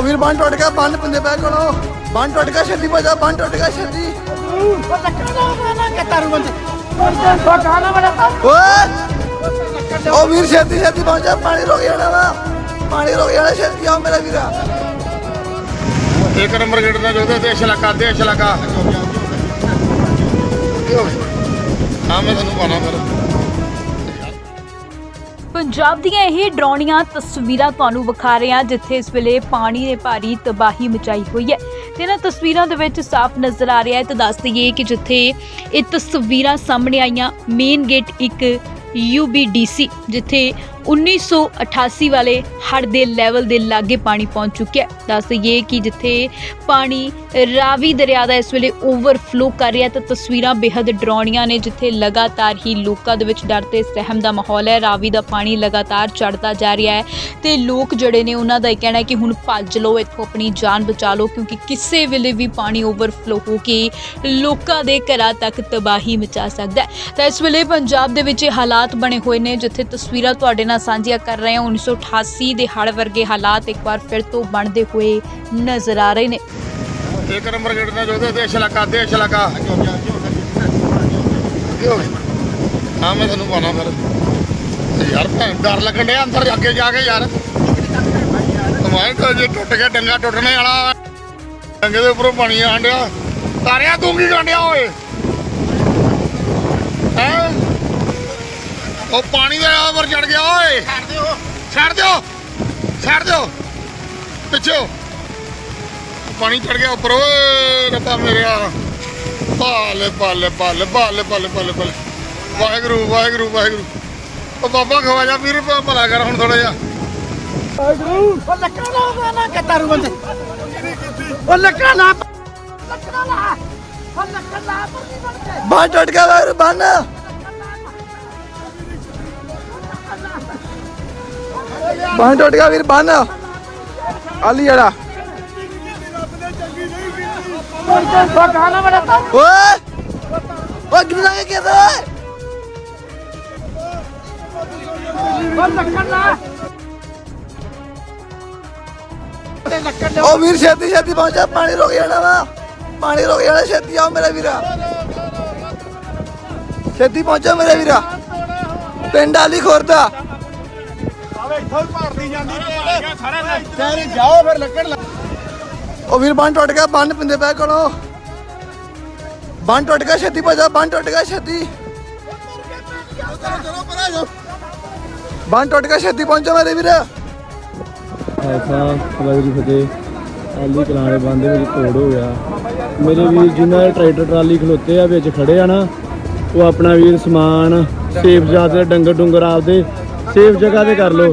ਉਹ ਵੀਰ ਬੰਨ ਟੁੱਟ ਗਿਆ ਬੰਨ ਪਿੰਦੇ ਪੈ ਕੋਲੋਂ। ਬੰਨ ਟੁੱਟ ਗਿਆ ਛੇਤੀ ਭਜਾ ਬੰਨ ਟੁੱਟ ਗਿਆ ਓਏ! ਉਹ ਵੀਰ ਛੇਤੀ ਛੇਤੀ ਪਹੁੰਚਾ ਪਾਣੀ ਰੁਕ ਜਾਣਾ ਵਾ। ਪਾਣੀ ਰੁਕ ਜਾਣਾ ਛੇਤੀ ਆਓ ਮੇਰਾ ਵੀਰਾ। ਇੱਕ ਨੰਬਰ ਗੇਟ ਦਾ ਜੋਦੇ ਦੇਸ਼ ਇਲਾਕਾ ਦੇਸ਼ ਇਲਾਕਾ ਹਾਂ ਮੈਂ ਤੁਹਾਨੂੰ ਪਾਣਾ ਫਿਰ। ਪੰਜਾਬ ਦੀਆਂ ਇਹ ਡਰਾਉਣੀਆਂ ਤਸਵੀਰਾਂ ਤੁਹਾਨੂੰ ਵਿਖਾ ਰਹੇ ਹਾਂ, ਜਿੱਥੇ ਇਸ ਵੇਲੇ ਪਾਣੀ ਨੇ ਭਾਰੀ ਤਬਾਹੀ ਮਚਾਈ ਹੋਈ ਹੈ। ਤੇ ਇਹਨਾਂ ਤਸਵੀਰਾਂ ਦੇ ਵਿੱਚ ਸਾਫ਼ ਨਜ਼ਰ ਆ ਰਿਹਾ ਹੈ। ਤੇ ਦੱਸ ਦਈਏ ਕਿ ਜਿੱਥੇ ਇਹ ਤਸਵੀਰਾਂ ਸਾਹਮਣੇ ਆਈਆਂ, ਮੇਨ ਗੇਟ ਇੱਕ UBDC ਜਿੱਥੇ 1988 ਵਾਲੇ ਹੜ ਦੇ ਲੈਵਲ ਦੇ ਲਾਗੇ ਪਾਣੀ ਪਹੁੰਚ ਚੁੱਕਿਆ ਹੈ। ਦੱਸ ਦਈਏ ਕਿ ਜਿੱਥੇ ਪਾਣੀ ਰਾਵੀ ਦਰਿਆ ਦਾ ਇਸ ਵੇਲੇ ਓਵਰਫਲੋ ਕਰ ਰਿਹਾ ਤਾਂ ਤਸਵੀਰਾਂ ਬੇहद ਡਰਾਉਣੀਆਂ ਨੇ, ਜਿੱਥੇ ਲਗਾਤਾਰ ਹੀ ਲੋਕਾਂ ਦੇ ਵਿੱਚ ਡਰ ਤੇ ਸਹਿਮ ਦਾ ਮਾਹੌਲ ਹੈ। ਰਾਵੀ ਦਾ ਪਾਣੀ ਲਗਾਤਾਰ ਚੜਦਾ ਜਾ ਰਿਹਾ ਹੈ ਤੇ ਲੋਕ ਜਿਹੜੇ ਨੇ, ਉਹਨਾਂ ਦਾ ਇਹ ਕਹਿਣਾ ਹੈ ਕਿ ਹੁਣ ਭੱਜ ਲਓ, ਇੱਥੋਂ ਆਪਣੀ ਜਾਨ ਬਚਾ ਲਓ, ਕਿਉਂਕਿ ਕਿਸੇ ਵੇਲੇ ਵੀ ਪਾਣੀ ਓਵਰਫਲੋ ਹੋ ਕੇ ਲੋਕਾਂ ਦੇ ਘਰਾਂ ਤੱਕ ਤਬਾਹੀ ਮਚਾ ਸਕਦਾ ਹੈ। ਤਾਂ ਇਸ ਵੇਲੇ ਪੰਜਾਬ ਦੇ ਵਿੱਚ ਇਹ ਹਾਲਾਤ ਬਣੇ ਹੋਏ ਨੇ, ਜਿੱਥੇ ਤਸਵੀਰਾਂ ਤੁਹਾਡੇ ਨਾਲ ਸਾਂਝੀਆਂ ਕਰ ਰਹੇ ਹਾਂ। 1988 ਦੇ ਹੜ੍ਹ ਵਰਗੇ ਹਾਲਾਤ ਇੱਕ ਵਾਰ ਫਿਰ ਤੋਂ ਬਣਦੇ ਹੋਏ ਨਜ਼ਰ ਆ ਰਹੇ ਨੇ। ਇੱਕ ਨੰਬਰ ਗੇਟ ਦਾ ਜੋਦੇ ਦੇਸ਼ ਇਲਾਕਾ ਦੇਸ਼ ਇਲਾਕਾ ਹਾਂ, ਮੈਂ ਤੁਹਾਨੂੰ ਪਾਣਾ ਫਿਰ। ਯਾਰ ਭੈਣ, ਡਰ ਲੱਗਣ ਡਿਆ ਅੰਦਰ ਜਾ ਕੇ ਜਾ ਕੇ ਯਾਰ। ਤਮਾਈ ਤਾਂ ਜੇ ਟੁੱਟ ਗਿਆ, ਡੰਗਾ ਟੁੱਟਣੇ ਵਾਲਾ ਡੰਗੇ ਦੇ ਉੱਪਰੋਂ ਪਾਣੀ ਆਣ ਡਿਆ। ਤਾਰਿਆਂ ਤੂੰ ਕੀ ਗੰਡਿਆ ਓਏ ਹੈ ਉਹ ਪਾਣੀ ਦੇ ਉੱਪਰ ਚੜ ਗਿਆ ਓਏ। ਛੱਡ ਦਿਓ। ਛੱਡ ਦਿਓ। ਛੱਡ ਦਿਓ। ਪਿੱਛੇ ਪਾਣੀ ਚੜ ਗਿਆ ਉੱਪਰ ਓਏ ਰੱਬਾ ਮੇਰਿਆ ਪਾਲੇ ਪਾਲੇ ਪਾਲੇ ਪਾਲੇ ਪਾਲੇ ਪਾਲੇ ਪਾਲੇ ਵਾਹਿਗੁਰੂ ਵਾਹਿਗੁਰੂ ਵਾਹਿਗੁਰੂ। ਉਹ ਬਾਬਾ ਖਵਾਜਾ ਵੀਰ ਭਲਾ ਕਰ ਹੁਣ ਥੋੜਾ ਜਿਹਾ। ਉਹ ਲੱਕੜਾ ਨਾ ਕਿ ਤਾਰੂ ਬੰਦੇ। ਉਹ ਲੱਕੜਾ ਲਾ। ਲੱਕੜਾ ਲਾ। ਉਹ ਲੱਕੜਾ ਟੁੱਟ ਗਿਆ ਬੰਨ। ਬੰਨ ਟੁੱਟ ਗਿਆ ਵੀਰ, ਬੰਨ। ਆਲੀ ਜੜਾ ਓਏ ਓਏ ਕਿੰਨਾ ਕੇ ਕਿਹਦਾ ਓਏ ਵੀਰ, ਛੇਤੀ ਛੇਤੀ ਪਹੁੰਚਾ, ਪਾਣੀ ਰੁਕ ਜਾਣਾ ਵਾ। ਪਾਣੀ ਰੁਕ ਜਾਣਾ, ਛੇਤੀ ਆਓ ਮੇਰਾ ਵੀਰਾ। ਛੇਤੀ ਪਹੁੰਚੋ ਮੇਰੇ ਵੀਰਾ। ਪਿੰਡ ਆਲੀ ਖੁਰਦਾ ਜਾਓ ਫਿਰ ਲੱਕੜ ਉਹ ਵੀਰ ਬੰਨ ਟੁੱਟ ਗਿਆ ਬੰਨ ਪਿੰਦੇ ਪੈ ਕੋਲੋਂ ਬੰਨ ਟੁੱਟ ਗਿਆ ਛੇਤੀ ਭਜਾ ਬੰਨ ਟੁੱਟ ਗਿਆ ਛੇਤੀ। ਬੰਨ ਟੁੱਟ ਗਿਆ ਛੇਤੀ ਪਹੁੰਚੋ ਮੇਰੇ ਵੀਰ। ਖਾਲਸਾ ਵਾਹਿਗੁਰੂ ਫਤਿਹ। ਆਲੀ ਕਲਾਣੇ ਬੰਦੇ ਵਿੱਚ ਤੋੜ ਹੋ ਗਿਆ। ਮੇਰੇ ਵੀਰ ਜਿਨ੍ਹਾਂ ਦੇ ਟਰੈਕਟਰ ਟਰਾਲੀ ਖਲੋਤੇ ਆ ਵਿੱਚ ਖੜੇ ਆ ਨਾ ਉਹ ਆਪਣਾ ਵੀਰ ਸਮਾਨ ਸੇਫ ਜਾਤੇ ਡੰਗਰ ਡੁੰਗਰ ਆਪਦੇ ਸੇਫ ਜਗ੍ਹਾ ਤੇ ਕਰ ਲਓ।